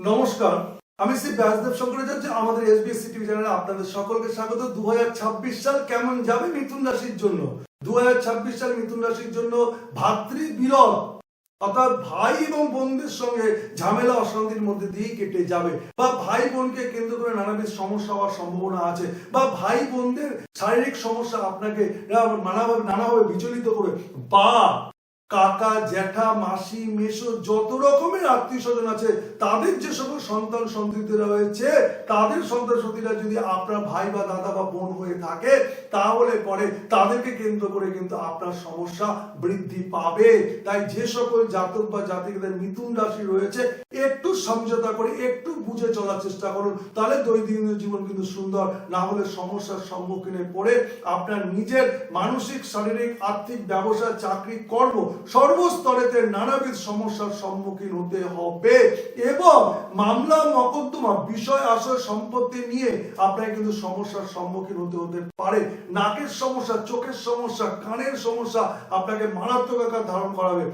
নমস্কার, আমি শ্রী ব্যাসদেব শঙ্করাচার্য, আমাদের এসবিএসসি টিভি চ্যানেলে আপনাদের সকলকে স্বাগত। দুহাজার ছাব্বিশ সাল কেমন যাবে মিথুন রাশির জন্য? দুহাজার ছাব্বিশ সাল মিথুন রাশির জন্য ভাতৃ বিরল। অর্থাৎ ভাই এবং বোনদের সঙ্গে ঝামেলা, অশান্তির মধ্যে দিয়ে কেটে যাবে। বা ভাই বোনকে কেন্দ্র করে নানাবিধ সমস্যা হওয়ার সম্ভাবনা আছে। বা ভাই বোনদের শারীরিক সমস্যা আপনাকে নানাভাবে নানাভাবে বিচলিত করে। বা কাকা, জ্যাঠা, মাসি মেশো যত রকমের আত্মীয় স্বজন আছে, তাদের যে সকল সন্তান সন্ততিরা রয়েছে, তাদের সন্তান সন্ততিরা যদি আপনার ভাই বা দাদা বা বোন হয়ে থাকে, তাহলে পরে তাদেরকে কেন্দ্র করে কিন্তু আপনার সমস্যা বৃদ্ধি পাবে। তাই যে সকল জাতক বা জাতিকদের মিথুন রাশি রয়েছে, একটু সমঝোতা করে, একটু বুঝে চলার চেষ্টা করুন। তাহলে দৈনন্দিন জীবন কিন্তু সুন্দর, না হলে সমস্যার সম্মুখীনে পড়ে আপনার নিজের মানসিক, শারীরিক, আর্থিক, ব্যবসা, চাকরি, কর্ম সর্বস্তরেতে নানাবিধ সমস্যার সম্মুখীন হতে হবে। এবং মামলা, মকদ্দমা, বিষয় আশয় সম্পত্তি নিয়ে আপনাকে কিন্তু সমস্যার সম্মুখীন হতে হতে পারে। নাকের সমস্যা, চোখের সমস্যা, কানের সমস্যা আপনাকে মারাত্মক আকার ধারণ করাবে।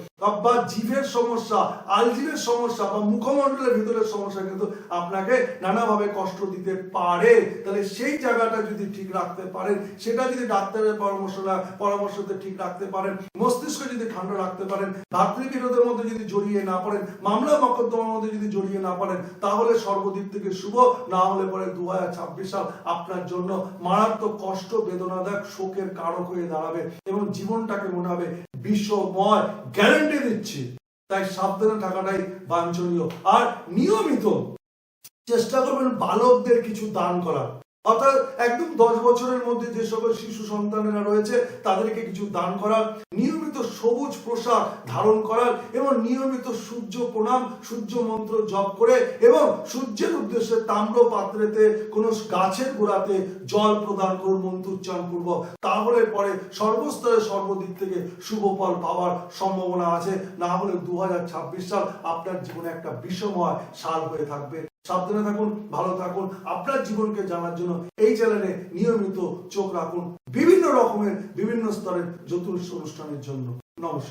বা জিভের সমস্যা আলজিভের সমস্যা বা মুখমণ্ডলের ভিতরের সমস্যা কিন্তু আপনাকে নানাভাবে কষ্ট দিতে পারে। তাহলে সেই জায়গাটা যদি ঠিক রাখতে পারেন, সেটা যদি ডাক্তারের পরামর্শ পরামর্শতে ঠিক রাখতে পারেন, মস্তিষ্ক যদি ঠান্ডা রাখতে পারেন। ভাতৃবিরোধের মধ্যে যদি জড়িয়ে না পড়েন, মামলা মকদ্দমার মধ্যে যদি জড়িয়ে না পড়েন, তাহলে সর্বদিক থেকে শুভ। না হলে পরে দু সাল আপনার জন্য মারাত্মক কষ্ট, বেদনাদায়ক, শোকের কারক হয়ে দাঁড়াবে এবং জীবনটাকে মনে হবে বিশ্বময় গ্যারান্টি দিচ্ছি। তাই সাবধানে থাকাটাই বাঞ্ছনীয়। আর নিয়মিত চেষ্টা করবেন বালকদের কিছু দান করা অর্থাৎ একদম দশ বছরের মধ্যে যে সকল শিশু সন্তানেরা রয়েছে, তাদেরকে কিছু দান করার। নিয়মিত সবুজ পোশাক ধারণ করার এবং নিয়মিত সূর্য প্রণাম, সূর্য মন্ত্র জপ করে এবং সূর্যের উদ্দেশ্যে তাম্র পাত্রেতে কোনো গাছের গোড়াতে জল প্রদান করুন মন্ত্র উচ্চারণ পূর্বক। তাহলে পরে সর্বস্তরে সর্বদিক থেকে শুভ ফল পাওয়ার সম্ভাবনা আছে। না হলে দু হাজার ছাব্বিশ সাল আপনার জীবনে একটা বিষময় সাল হয়ে থাকবে। সাবধানে থাকুন, ভালো থাকুন, আপনার জীবনকে জানার জন্য এই চ্যানেলে নিয়মিত চোখ রাখুন। বিভিন্ন রকমের, বিভিন্ন স্তরের জ্যোতিষ অনুষ্ঠানের জন্য। নমস্কার।